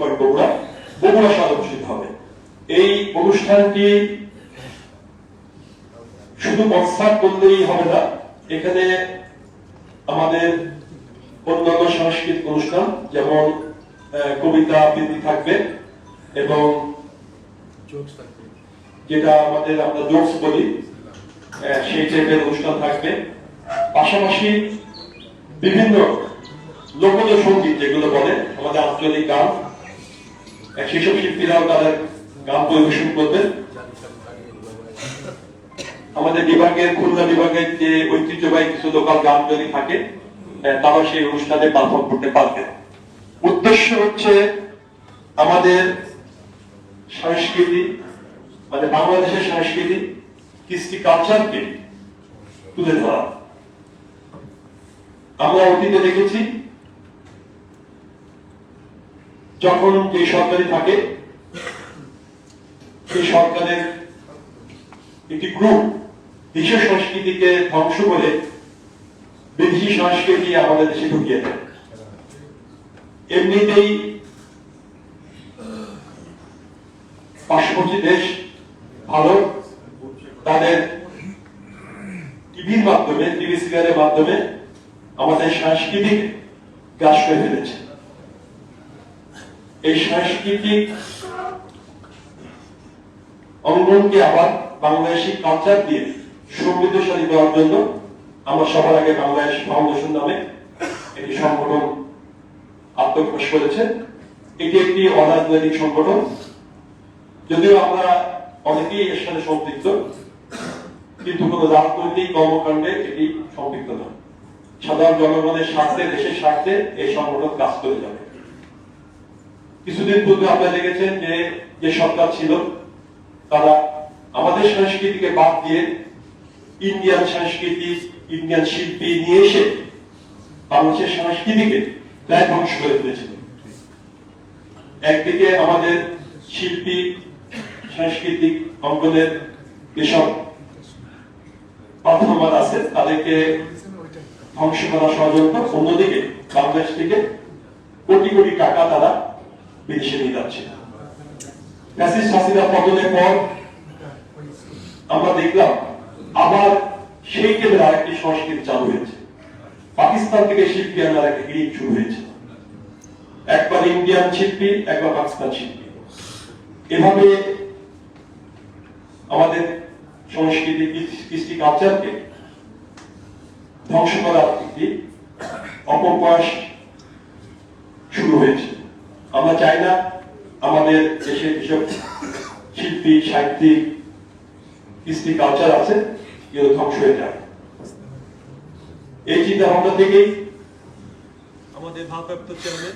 Point Bogura Bogura শহরে অনুষ্ঠিত হবে। এই অনুষ্ঠানটি শুধু কনসার্ট করলেই হবে না এখানে আমাদের অন্যান্য সাংস্কৃতিক অনুষ্ঠান যেমন কবিতা আবৃত্তি থাকবে এবং যেটা আমাদের আমরা জোকস বলি সেই টাইপের অনুষ্ঠান থাকবে। পাশাপাশি বিভিন্ন লোকজ সংগীত যেগুলো বলে আমাদের আঞ্চলিক গান সেসব শিল্পীরাও তাদের গান পরিবেশন করবেন। আমাদের বিভাগের, খুলনা বিভাগের যে ঐতিহ্যবাহী কিছু লোকাল গান যদি থাকে তারাও সেই অনুষ্ঠানে পারফর্ম করতে পারবে। উদ্দেশ্য হচ্ছে আমাদের সংস্কৃতি মানে বাংলাদেশের সংস্কৃতি, কৃষ্টি কালচারকে তুলে ধরা। আমরা অতীতে দেখেছি যখন যে সরকারি থাকে, সেই সরকারের একটি গ্রুপ দেশের সংস্কৃতিকে ধ্বংস করে বিদেশি সংস্কৃতি আমাদের দেশে ঢুকিয়ে দেয়। এমনিতেই পার্শ্ববর্তী দেশ ভালো, তাদের টিভির মাধ্যমে টিভি সিরিয়ালের মাধ্যমে আমাদের সাংস্কৃতিক গ্রাস করে ফেলেছে। এই সাংস্কৃতিক অঙ্গনকে আবার বাংলাদেশি কালচার দিয়ে সমৃদ্ধশালী করার জন্য আমরা সবার আগে বাংলাদেশ ফাউন্ডেশন নামে একটি সংগঠন আত্মপ্রকাশ করেছে। এটি একটি অরাজনৈতিক সংগঠন। যদিও আমরা অনেকেই এর সাথে সম্পৃক্ত, কিন্তু কোন রাজনৈতিক কর্মকাণ্ডে এটি সম্পৃক্ত নয়। সাধারণ জনগণের স্বার্থে, দেশের স্বার্থে এই সংগঠন কাজ করে যাবে। কিছুদিন পূর্বে আপনারা দেখেছেন যে যে সরকার ছিল, তারা আমাদের সংস্কৃতিকে বাদ দিয়ে ইন্ডিয়ান সংস্কৃতি, ইন্ডিয়ান শিল্পী নিয়ে এসে বাংলাদেশের সংস্কৃতিকে প্রায় ধ্বংস করে ফেলেছিল একদিকে আমাদের শিল্পী, সাংস্কৃতিক অঙ্গনের যেসব পারফর্মার আছে, তাদেরকে ধ্বংস করা ষড়যন্ত্র, অন্যদিকে বাংলাদেশ থেকে কোটি কোটি টাকা তারা নিয়ে যাচ্ছে। ফ্যাসিস্ট হাসিনা পতনের পর আমরা দেখলাম আবার সেই কেন্দ্রে আরেকটি সংস্কৃতি চালু হয়েছে। পাকিস্তান থেকে শিল্পী আনার একটা হিড়িক শুরু হয়েছে। একবার ইন্ডিয়ান শিল্পী, একবার পাকিস্তান শিল্পী। এভাবে আমাদের সংস্কৃতি, কৃষ্টি কালচারকে ধ্বংস করার একটি অপপ্রয়াস শুরু হয়েছে। আমরা চাই না আমাদের দেশে যেসব শিল্পী সাহিত্যিক কৃষ্টি কালচার আছে এগুলো ধ্বংস হয়ে যায় এই চিন্তা ভাবনা থেকেই আমাদের ভারপ্রাপ্ত চেয়ারম্যান।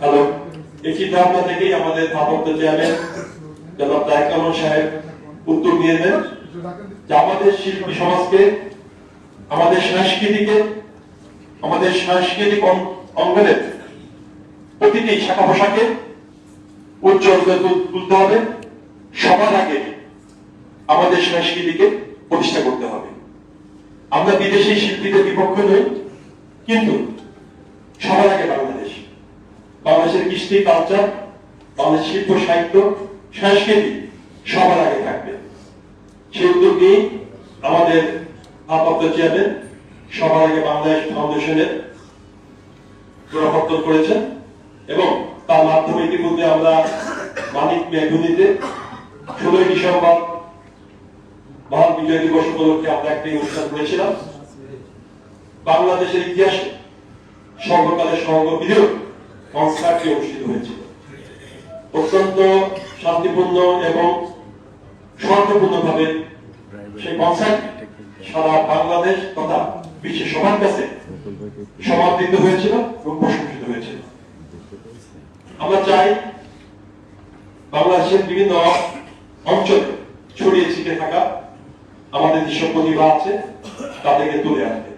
হ্যালো এই চিন্তা ভাবনা থেকেই আমাদের ভারপ্রাপ্ত চেয়ারম্যান জনাব তারেক সাহেব উদ্যোগ নিয়েছেন যে আমাদের শিল্পী সমাজকে আমাদের সংস্কৃতিকে আমাদের সাংস্কৃতিক অঙ্গনের প্রতিটি শাখা ভাষাকে উজ্জ্বল তুলতে হবে। সবার আগে আমাদের সংস্কৃতিকে প্রতিষ্ঠা করতে হবে। আমরা বিদেশি শিল্পীদের বিপক্ষে নই, কিন্তু সবার আগে বাংলাদেশ। বাংলাদেশের কৃষ্টি, কালচার বাংলাদেশ শিল্প, সাহিত্য, সংস্কৃতি সবার আগে থাকবে। সেই উদ্যোগ আমাদের ভারপ্রাপ্ত চেয়ারম্যান সবার আগে বাংলাদেশ ফাউন্ডেশনের গোড়াপত্তন করেছেন এবং তার মাধ্যমে ইতিমধ্যে আমরা মানিক মেঘুনিতে ষোলোই ডিসেম্বর মহান বিজয় দিবস উপলক্ষে আমরা একটি অনুষ্ঠান করেছিলাম। বাংলাদেশের ইতিহাসে সর্বকালের সর্ববৃহৎ কনসার্টটি অনুষ্ঠিত হয়েছিল অত্যন্ত শান্তিপূর্ণ এবং শান্তপূর্ণ ভাবে সেই কনসার্ট সারা বাংলাদেশ তথা বিশ্বের সবার কাছে সমাদৃত হয়েছিল এবং প্রশংসিত হয়েছিল। আমরা চাই বাংলাদেশের বিভিন্ন অঞ্চলে ছড়িয়ে ছিটে থাকা আমাদের যেসব প্রতিভা আছে, তাদেরকে তুলে আনতে।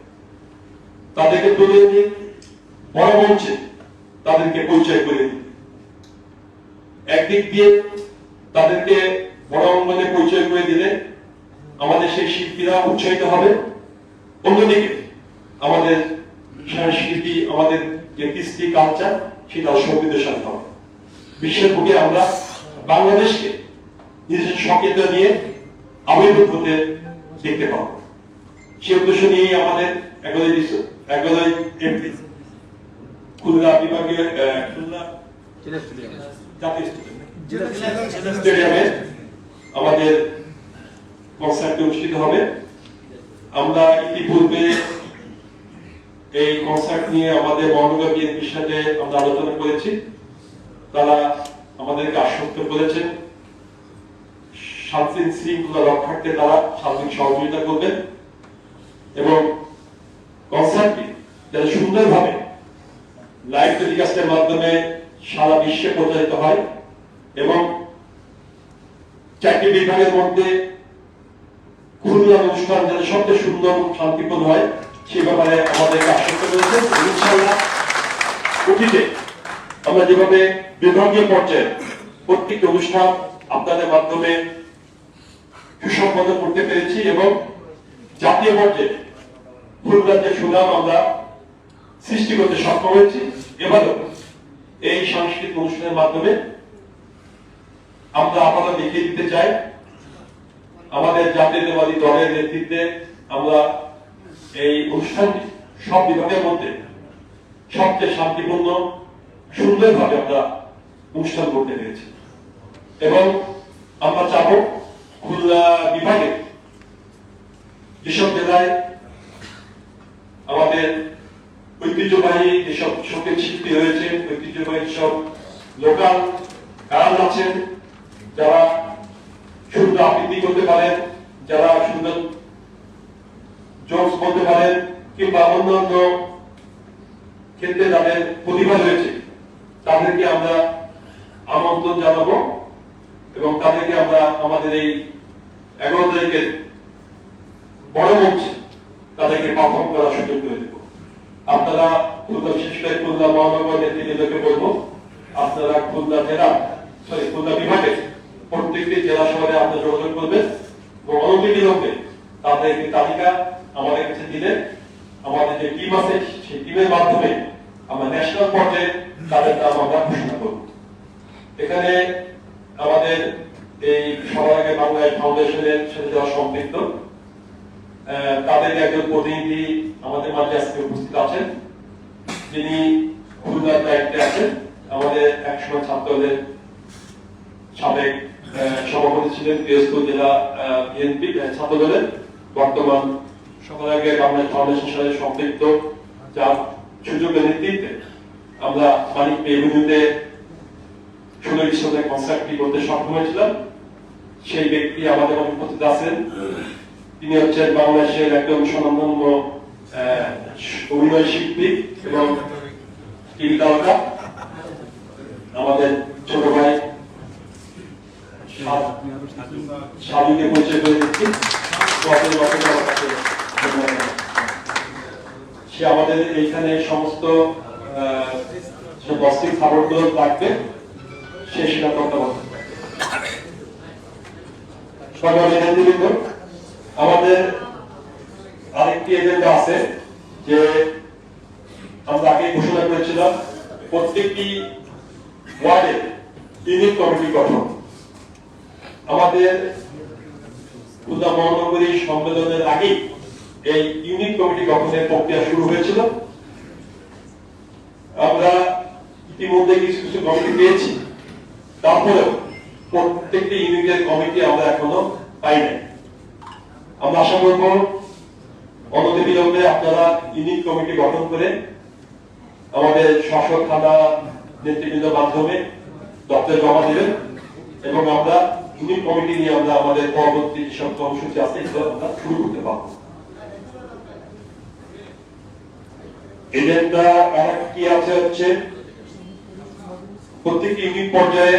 তাদেরকে তুলে নিয়ে বড় মঞ্চে তাদেরকে পরিচয় করে দিতে। একদিক দিয়ে তাদেরকে বড় অঙ্গনে পরিচয় করে দিলে আমাদের সেই শিল্পীরা উৎসাহিত হবে। অন্যদিকে আমাদের সংস্কৃতি আমাদের যে কৃষ্টি কালচার সেটা সমৃদ্ধশালী হবে বিশ্বের বুকে আমরা বাংলাদেশকে নিজস্ব সকেত নিয়ে আবির্ভূত হতে দেখতে পাবো। সে উদ্দেশ্য নিয়েই আমাদের এগারোই এগারোই এপ্রিল খুলনা বিভাগীয় খুলনা জাতীয় স্টেডিয়ামে আমাদের কনসার্টটি অনুষ্ঠিত হবে। আমরা ইতিপূর্বে এই কনসার্ট নিয়ে আমাদের মহানগর বিএনপির সাথে আমরা আলোচনা করেছি। তারা আমাদেরকে আশ্বস্ত করেছেন। শান্তি শৃঙ্খলা রক্ষার্থে তারা সার্বিক সহযোগিতা করবেন এবং কনসার্টটি যাতে সুন্দরভাবে লাইভ টেলিকাস্টের মাধ্যমে সারা বিশ্বে প্রচারিত হয় এবং চারটি বিভাগের মধ্যে খুলনার অনুষ্ঠান যাতে সবচেয়ে সুন্দর শান্তিপূর্ণ হয়, সে ব্যাপারে আমাদেরকে আশ্বস্ত করেছে ইনশাল্লাহ অতীতে আমরা যেভাবে বিভাগীয় পর্যায়ে প্রত্যেকটি অনুষ্ঠান আপনাদের মাধ্যমে সুসম্পন্ন করতে পেরেছি এবং জাতীয় পর্যায়ে খুলনার যে সুনাম আমরা সৃষ্টি করতে সক্ষম হয়েছি। এবারও এই সাংস্কৃতিক অনুষ্ঠানের মাধ্যমে আমরা আপাতত দেখিয়ে দিতে চাই। আমাদের জাতীয়তাবাদী দলের নেতৃত্বে আমরা এই অনুষ্ঠানটি সব বিভাগের মধ্যে সবচেয়ে শান্তিপূর্ণ, সুন্দরভাবে আমরা অনুষ্ঠান করতে পেরেছি। এবং আমরা চাবো খুলনা বিভাগে যেসব জেলায় আমাদের ঐতিহ্যবাহী যেসব সংগীত শিল্পী রয়েছে ঐতিহ্যবাহী সব লোকাল গান আছেন, যারা সুন্দর আবৃত্তি করতে পারেন, যারা সুন্দর জোকস বলতে পারেন, কিংবা অন্যান্য ক্ষেত্রে যাদের প্রতিভা রয়েছে, তাদেরকে আমরা আমন্ত্রণ জানাব এবং তাদেরকে আমরা আমাদের এই এগারো তারিখের বড় মঞ্চে তাদেরকে পারফর্ম করার সুযোগ করে দেব। আপনারা খুলনা, বিশেষ করে খুলনা মহানগর নেতৃত্বকে বলব, আপনারা খুলনা জেলা সরি খুলনা বিভাগের প্রত্যেকটি জেলা শহরে আপনারা যোগাযোগ করবেন এবং অনতিবিলম্বে তাদের একটি তালিকা আমাদের কাছে দিলে আমাদের যে টিম আছে, সেই টিমের মাধ্যমে আমরা ন্যাশনাল পর্যায়ে তাদের নাম আমরা ঘোষণা করব। এখানে আমাদের এই সবার আগে বাংলাদেশ ফাউন্ডেশনের সাথে যারা সম্পৃক্ত। তাদের একজন প্রতিনিধি আমাদের মাঝে আজকে উপস্থিত আছেন। যিনি খুলনার দায়িত্বে আছেন। আমাদের একসময় ছাত্রদের সাবেক সভাপতি ছিলেন পিরোজপুর জেলা বিএনপি ছাত্র বর্তমান সবার আগে বাংলাদেশ ফাউন্ডেশনের সাথে সম্পৃক্ত, যার সুযোগের নেতৃত্বে আমরা মানিক এভিনিউতে সুন্দরী সাথে কনসার্টটি করতে সক্ষম হয়েছিলাম। সেই ব্যক্তি আমাদের উপস্থিত আছেন। তিনি হচ্ছেন বাংলাদেশের একজন স্বনামধন্য অভিনয় শিল্পী এবং আমাদের ছোট ভাই সা- সাধুকে পরিচয় করে দিচ্ছি। সে আমাদের এইখানে সমস্ত থাকবে সে সেটা তত্ত্বাবধান আমাদের আরেকটি এজেন্ডা আছে যে আমরা আগে ঘোষণা করেছিলাম, প্রত্যেকটি ওয়ার্ডে ইউনিট কমিটি গঠন আমাদের খুলনা মহানগরী সম্মেলনের আগেই এই ইউনিট কমিটি গঠনের প্রক্রিয়া শুরু হয়েছিল। আমরা ইতিমধ্যে কিছু কিছু কমিটি পেয়েছি। তারপরেও প্রত্যেকটি ইউনিটের কমিটি আমরা এখনও পাই নাই। আমরা আশা করব অনতিবিলম্বে আপনারা ইউনিট কমিটি গঠন করে আমাদের শাসক থানা নেতৃবৃন্দের মাধ্যমে দপ্তরে জমা দেবেন এবং আমরা ইউনিট কমিটি নিয়ে আমরা আমাদের পরবর্তী যেসব কর্মসূচি আছে এগুলো আমরা শুরু করতে পারব এজেন্ডা আর কি আছে হচ্ছে প্রত্যেকটি ইউনিট পর্যায়ে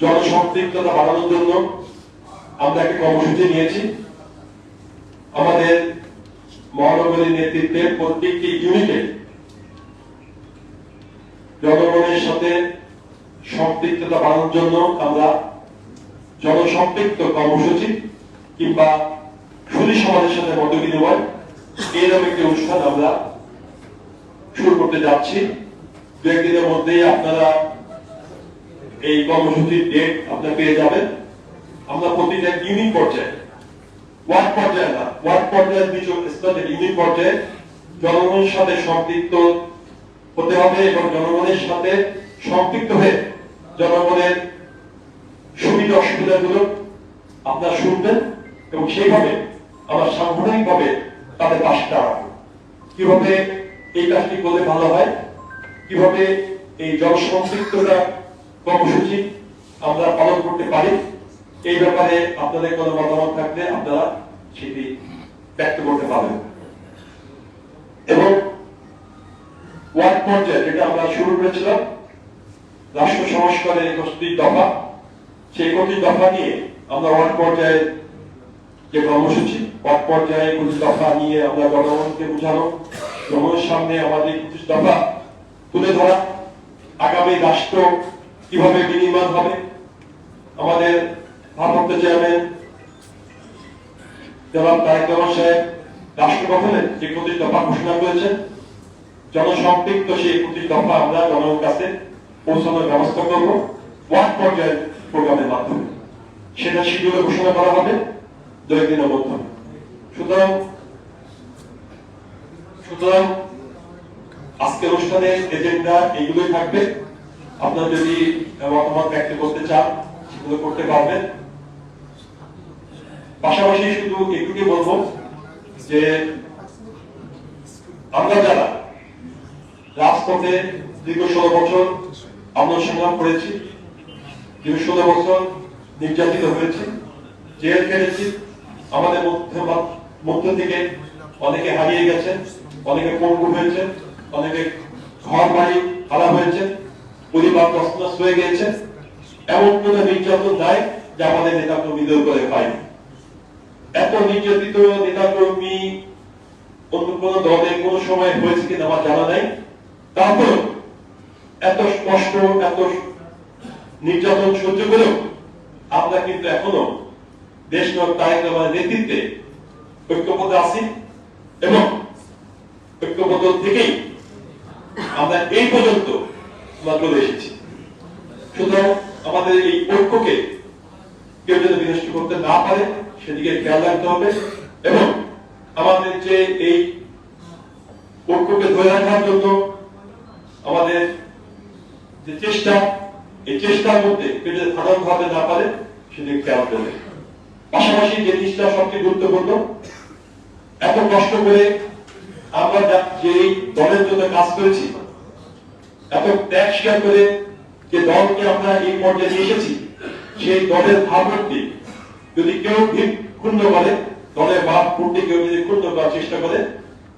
জনসম্পৃক্ততা বাড়ানোর জন্য আমরা একটা কর্মসূচি নিয়েছি আমাদের মহানগরীর নেতৃত্বে প্রত্যেকটি ইউনিটে জনগণের সাথে সম্পৃক্ততা বাড়ানোর জন্য আমরা জনসম্পৃক্ত কর্মসূচি কিংবা সুধী সমাজের সাথে মত বিনিময় এরকম একটি অনুষ্ঠান আমরা শুরু করতে যাচ্ছি। দু একদিনের মধ্যেই আপনারা এই কর্মসূচির ডেট আপনারা পেয়ে যাবেন। আমরা প্রতিটা ইউনিট পর্যায়ে ওয়ার্ড পর্যায়ে না ওয়ার্ড পর্যায়ে নিচু স্তরের ইউনিট পর্যায়ে জনগণের সাথে সম্পৃক্ত হতে হবে এবং জনগণের সাথে সম্পৃক্ত হয়ে জনগণের সুবিধা অসুবিধাগুলো আপনারা শুনবেন এবং সেইভাবে আমরা সাংগঠনিকভাবে তাদের পাশে দাঁড়াবো কীভাবে এই কাজটি করলে ভালো হয়, কীভাবে এই জনসম্পৃক্ততা কর্মসূচি আমরা পালন করতে পারি, এই ব্যাপারে আপনাদের কোনো মতামত থাকলে আপনারা সেটি ব্যক্ত করতে পারবেন। এবং ওয়ার্ড পর্যায়ে যেটা আমরা শুরু করেছিলাম, রাষ্ট্র সংস্কারের একত্রিশ দফা সেই একত্রিশ দফা নিয়ে আমরা ওয়ার্ড পর্যায়ে যে কর্মসূচি, ওয়ার্ড পর্যায়ে একত্রিশ দফা নিয়ে আমরা জনগণকে বোঝানো, জনগণের সামনে আমাদের একত্রিশ দফা তুলে ধরা, আগামী রাষ্ট্র কীভাবে বিনির্মাণ হবে, আমাদের ভারপ্রাপ্ত চেয়ারম্যান জনাব তারেক রহমান সাহেব রাষ্ট্র গঠনে যে একত্রিশ দফা ঘোষণা করেছেন, জনসম্পৃক্ত সেই একত্রিশ দফা আমরা জনগণের কাছে পৌঁছানোর ব্যবস্থা করব। ওয়ার্ড পর্যায়ের প্রোগ্রামের মাধ্যমে। সেটা শিডিউলে ঘোষণা করা হবে দু একদিনের মধ্যে সুতরাং সুতরাং আজকের অনুষ্ঠানের এজেন্ডা এইগুলোই থাকবে। আপনারা যদি মতামত ব্যক্ত করতে চান, সেগুলো করতে পারবেন। পাশাপাশি শুধু এটুকুই বলব যে আমরা যারা রাজপথে দীর্ঘ ষোলো বছর আমরা সংগ্রাম করেছি দীর্ঘ ষোলো বছর নির্যাতিত হয়েছে, জেল খেটেছি আমাদের মধ্যে মধ্য থেকে অনেকে হারিয়ে গেছেন অনেকে পঙ্গু হয়েছে, অনেকে ঘর বাড়ি হারা হয়েছে, পরিবার তসনস হয়ে গেছে, এমন কোন নির্যাতন নাই যে আমাদের নেতা কর্মীদের উপরে পায়নি। এত নির্যাতিত নেতা কর্মী অন্য কোন দলে কোন সময় হয়েছে কিনা আমার জানা নাই। তারপর এত স্পষ্ট এত নির্যাতন সহ্য করেও আমরা কিন্তু এখনও দেশ নায়ক নেতৃত্বে ঐক্যবদ্ধ আছি এবং ঐক্যবদ্ধ থেকেই আমরা এই পর্যন্ত চলে এসেছি। সুতরাং আমাদের এই ঐক্যকে কেউ যেন বিনষ্ট করতে না পারে, সেদিকে খেয়াল রাখতে হবে এবং আমাদের যে এই ঐক্যকে ধরে রাখার জন্য আমাদের যে চেষ্টা এই চেষ্টার মধ্যে কেউ যদি সাধারণ ভাবে না পারে সেদিকে খেয়াল করবে পাশাপাশি যে জিনিসটা সবচেয়ে গুরুত্বপূর্ণ, এত কষ্ট করে আমরা যে দলের জন্য কাজ করেছি, এত ত্যাগ স্বীকার করে যে দলকে আমরা এই পর্যায়ে নিয়ে এসেছি, সেই দলের ভাবমূর্তি যদি কেউ ক্ষুণ্ণ করে, দলের ভাব মূর্তি কেউ যদি ক্ষুণ্ণ করার চেষ্টা করে,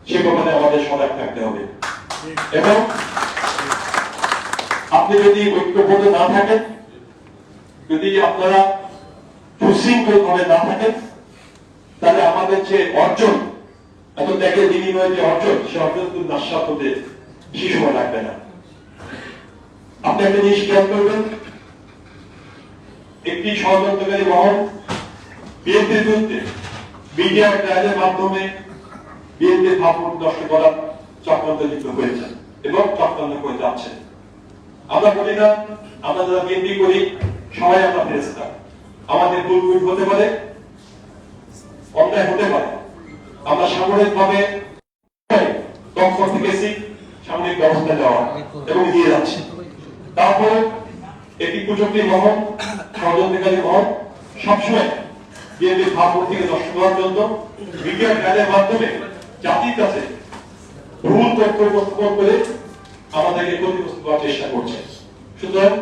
সে ব্যাপারে আমাদের সজাগ থাকতে হবে। এবং আপনি যদি ঐক্যবদ্ধ না থাকেন, যদি আপনারা সুশৃঙ্খল ভাবে না থাকেন, তাহলে আমাদের যে অর্জন এত ত্যাগের বিনিময়ে যে অর্জন, সে অর্জন কিন্তু নাস্বাদ হতে সময় লাগবে না। আপনি একটা জিনিস খেয়াল করবেন, একটি ষড়যন্ত্রকারী মহল বিএনপির বিরুদ্ধে মিডিয়া ট্রায়ালের মাধ্যমে বিএনপির ভাবমূর্তি নষ্ট করার চক্রান্ত লিপ্ত হয়েছে এবং চক্রান্ত করে যাচ্ছে। আমরা বলি না, আমরা যারা বিএনপি করি, সবাই আমরা ফেরেস্তা আমাদের ভুল হতে পারে, অন্যায় হতে পারে। আমরা সামরিক ভাবে সামরিক ব্যবস্থা দেওয়া এবং দিয়ে যাচ্ছি। তারপরে একটি কুচক্রী মহল ষড়যন্ত্রকারী সবসময় বিএনপির ভাবমূর্তিকে নষ্ট করার জন্য মিডিয়া ট্রায়ালের মাধ্যমে জাতির কাছে ভুল তথ্য উপস্থাপন করে আমাদেরকে ক্ষতিগ্রস্ত করার চেষ্টা করছে। সুতরাং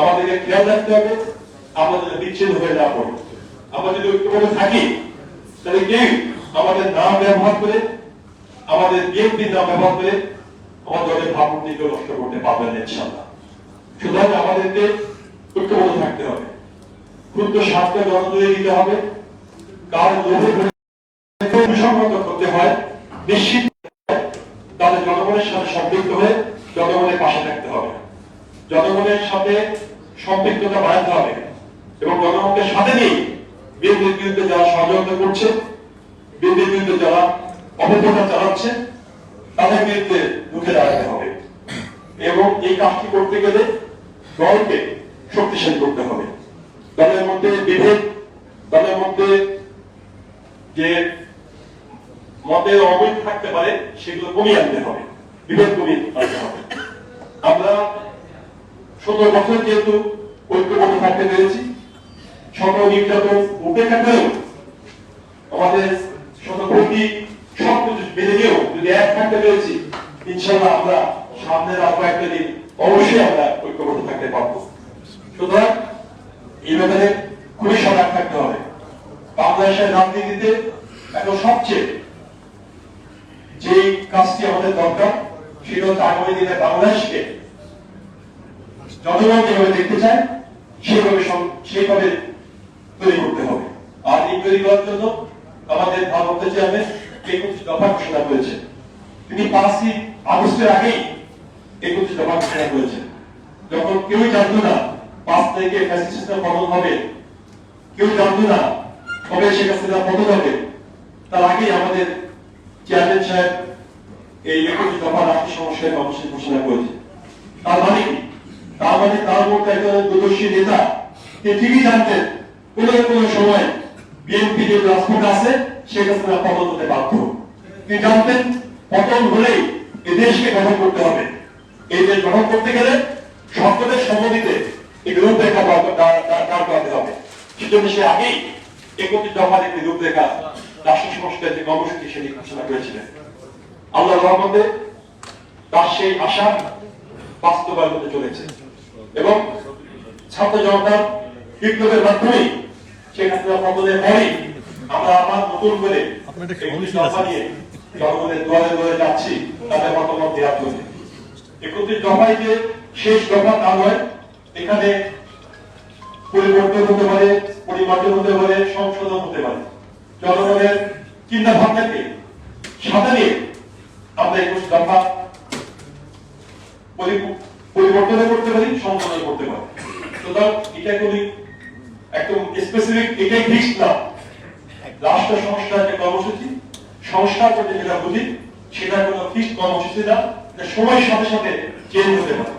আমাদেরকে খেয়াল রাখতে হবে আমাদের বিচ্ছিন্ন হয়ে না পড়ে। আমরা যদি ঐক্যবদ্ধ থাকি, তাহলে কেউ আমাদের নাম ব্যবহার করে, আমাদের বিএনপির নাম ব্যবহার করে আমাদের দলের ভাবমূর্তিকে নষ্ট করতে পারবেন ইনশাল্লাহ সুতরাং আমাদেরকে ঐক্যবদ্ধ থাকতে হবে। ক্ষুদ্র স্বার্থে জনদলে দিতে হবে। কার লোভে করতে হয়, নিশ্চিত জনগণের সাথে সম্পৃক্ত হয়ে জনগণের পাশে থাকতে হবে। জনগণের সাথে সম্পৃক্ততা বাড়াতে হবে এবং জনগণকে সাথে নিয়ে বিএনপির বিরুদ্ধে যারা ষড়যন্ত্র করছে, বিএনপির বিরুদ্ধে যারা অপপ্রচার চালাচ্ছে, তাদের বিরুদ্ধে রুখে দাঁড়াতে হবে এবং এই কাজটি করতে গেলে দলকে শক্তিশালী করতে হবে। দলের মধ্যে বিভেদ, দলের মধ্যে যে মতের অবৈধ থাকতে পারে, সেগুলো কমিয়ে আনতে হবে। বিভেদ কমিয়ে আমরা সতেরো বছর যেহেতু ঐক্যবদ্ধ থাকতে পেরেছি, সকল নির্যাতন উপেক্ষা করেও আমাদের শতকোটি সবকিছু বেঁধে নিয়েও যদি এক থাকতে পেরেছি ইনশাল্লাহ আমরা সামনের আর কয়েকটা দিন অবশ্যই আমরা ঐক্যবদ্ধ থাকতে পারব। সুতরাং এই ব্যাপারে খুবই সজাগ থাকতে হবে। বাংলাদেশের রাজনীতিতে এখন সবচেয়ে যে কাজটি আমাদের দরকার হচ্ছে আগামী দিনে বাংলাদেশকে জনগণ যেভাবে দেখতে চায়, সেভাবে সং- সেইভাবে তৈরি করতে হবে। আর এই তৈরি করার জন্য আমাদের ভারপ্রাপ্ত চেয়ারম্যান একত্রিশ দফা ঘোষণা করেছে। তিনি পাঁচই আগস্টের আগেই একত্রিশ দফা ঘোষণা করেছেন। যখন কেউই জানতো না পাঁচ তারিখে ফ্যাসিস্ট সিস্টেম পতন হবে কেউ জানতো না কবে শেখ হাসিনা পতন হবে, তার আগেই আমাদের চেয়ারম্যান সাহেব এই একত্রিশ দফা রাষ্ট্র সংস্কার কমিশন ঘোষণা করেছে তার মানে কি? তার মানে তার মধ্যে একজন দূরদর্শী নেতা তিনি ঠিকই জানতেন, কোন কোন সময় বিএনপি যে রাজপথ আছে শেখ হাসিনা পতন হতে বাধ্য। তিনি জানতেন? পতন হলেই এই দেশকে গঠন করতে হবে। এই দেশ গঠন করতে গেলে সকলের সম্মতিতে এই রূপরেখা দাঁড় করাতে হবে। সেজন্য সে আগেই একত্রিশ দফার একটি রূপরেখা রাষ্ট্র সংস্কার যে কর্মসূচি সেটি ঘোষণা করেছিলেন। আল্লাহ রহমতে তার সেই আশা বাস্তবায়ন হতে চলেছে। এবং ছাত্র জনতার বিপ্লবের মাধ্যমেই শেখ হাসিনা পতনের পরেই আমরা আবার নতুন করে জনগণের দুয়ারে দুয়ারে যাচ্ছি তাদের মতামত দেওয়ার জন্য। একত্রিশ দফায় যে শেষ দফা তা নয় এখানে পরিবর্তন হতে পারে পরিবর্তন হতে পারে সংশোধন হতে পারে। জনগণের চিন্তা ভাবনাকে সাথে নিয়ে আমরা একুশ দফা পরি- পরিবর্তন করতে পারি সংশোধন করতে পারি। সুতরাং এটা খুবই একদম স্পেসিফিক এটাই ফিক্সড না। রাষ্ট্র সংস্কার যে কর্মসূচি সংস্কার করতে যেটা বুঝি, সেটা কোনো ফিক্সড কর্মসূচি না সময়ের সাথে সাথে চেঞ্জ হতে পারে।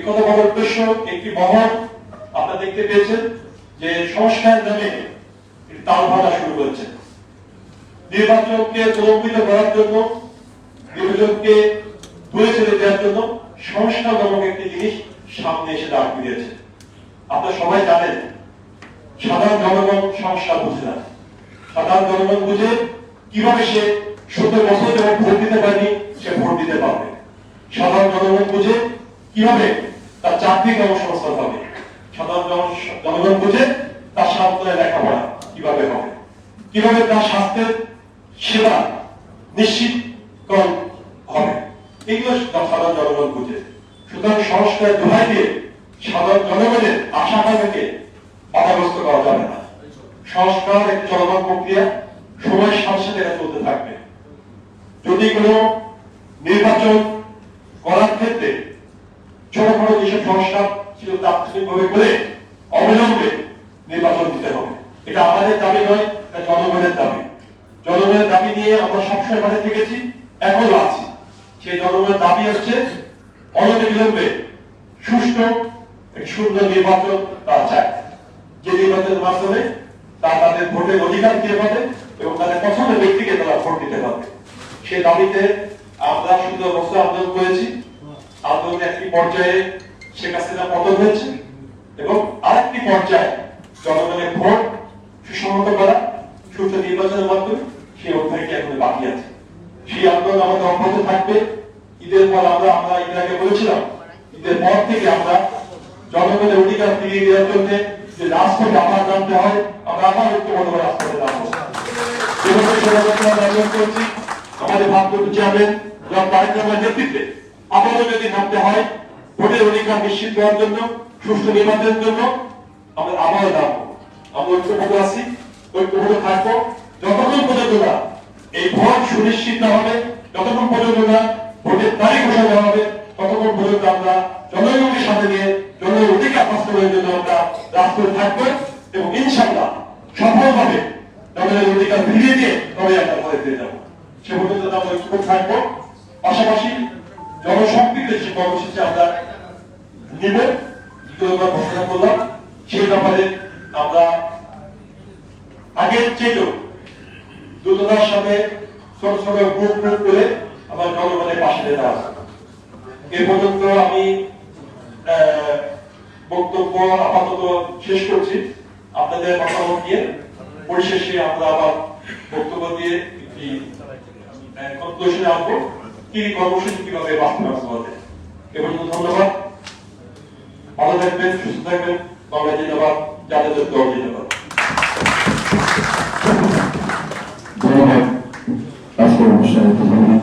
এ কথা বলার উদ্দেশ্য একটি মহল আপনারা দেখতে পেয়েছেন, যে সংস্কার নামে তাল ভাঙা শুরু করেছে নির্বাচনকে প্রলম্বিত করার জন্য, নির্বাচনকে দূরে ছেড়ে দেওয়ার জন্য সংস্কার নামক একটি জিনিস সামনে এসে দাঁড় করিয়েছে। আপনারা সবাই জানেন, সাধারণ জনগণ সংস্কার বুঝে না। সাধারণ জনগণ বুঝে কীভাবে সে সত্তর বছর যখন ভোট দিতে পারেনি, সে ভোট দিতে পারবে। সাধারণ জনগণ বুঝে কীভাবে তার চাকরি কর্মসংস্থান হবে। সাধারণ জন- জনগণ বুঝে তার সান্ত্বনে লেখাপড়া কীভাবে হবে। কীভাবে তার স্বাস্থ্যের সেবা নিশ্চিতকরণ হবে। এগুলো সাধারণ জনগণ বুঝে। সুতরাং সংস্কার দোহাই দিয়ে সাধারণ জনগণের আশা আকাঙ্ক্ষাকে বাধাগ্রস্ত করা যাবে না। সংস্কার একটি চলমান প্রক্রিয়া, সময়ের সাথে সাথে এটা চলতে থাকবে। যদি কোনো নির্বাচন করার ক্ষেত্রে ছোটখাটো যেসব সংস্কার ছিল তাৎক্ষণিকভাবে করে অবিলম্বে নির্বাচন দিতে হবে। এটা আমাদের দাবি নয়, এটা জনগণের দাবি। জনগণের দাবি নিয়ে আমরা সবসময় মাঠে থেকেছি, এখনও আছি। সেই জনগণের দাবি হচ্ছে, অনতি বিলম্বে সুষ্ঠু সুন্দর নির্বাচন তারা চায়। যে নির্বাচনের মাধ্যমে তা তাদের ভোটের অধিকার দিতে পাবে এবং তাদের পছন্দের ব্যক্তিকে তারা ভোট দিতে পারবে। সে দাবিতে আমরা শুধু অবস্থা আন্দোলন করেছি। আন্দোলনের একটি পর্যায়ে শেখ হাসিনা পতন হয়েছে এবং আরেকটি পর্যায়ে জনগণের ভোট সুসংহত করা সুস্থ নির্বাচনের মাধ্যমে সেই অধ্যায়টি এখন বাকি আছে। সেই আন্দোলন আমাদের অব্যাহত থাকবে। ঈদের পর আমরা আমরা ঈদের আগে বলেছিলাম, ঈদের পর থেকে আমরা জনগণের অধিকার ফিরিয়ে দেওয়ার জন্য যে রাজপথে আবার নামতে হয়, আমরা আবার একটু বড় বড় রাজপথে আমাদের আমরা নামবো। আমরা থাকব। যতক্ষণ পর্যন্ত না এই ভোট সুনিশ্চিত না হবে, যতক্ষণ পর্যন্ত না ভোটের তারিখ ঘোষণা হবে, ততক্ষণ পর্যন্ত আমরা জনগণকে সাথে নিয়ে জনগণের অধিকার বাস্তবায়নের জন্য আমরা রাজপথে থাকব এবং ইনশাল্লাহ সফলভাবে জনগণের অধিকার ফিরিয়ে দিয়ে তবে আমরা ঘরে ফিরে যাব। সে পর্যন্ত আমরা ঐক্যবদ্ধ থাকব। পাশাপাশি জনসম্পৃক্ত যে কর্মসূচি আমরা নিব ঘোষণা করলাম, সেই ব্যাপারে আমরা আগের চেয়েও দ্রুততার সাথে ছোট ছোট গ্রুপ গ্রুপ করে আমার জনগণের পাশে দেওয়া আছে এ পর্যন্ত আমি বক্তব্য আপাতত শেষ করছি। আপনাদের মতামত দিয়ে পরিশেষে আমরা আবার বক্তব্য দিয়ে একটি কনক্লুশনে আসব। কি কর্মসূচি কীভাবে বাস্তবায়ন করা যায়? এ পর্যন্ত ধন্যবাদ। ভালো থাকবেন, সুস্থ থাকবেন। বাংলা জিন্দাবাদ। জাতীয় দল জিন্দাবাদ Deus.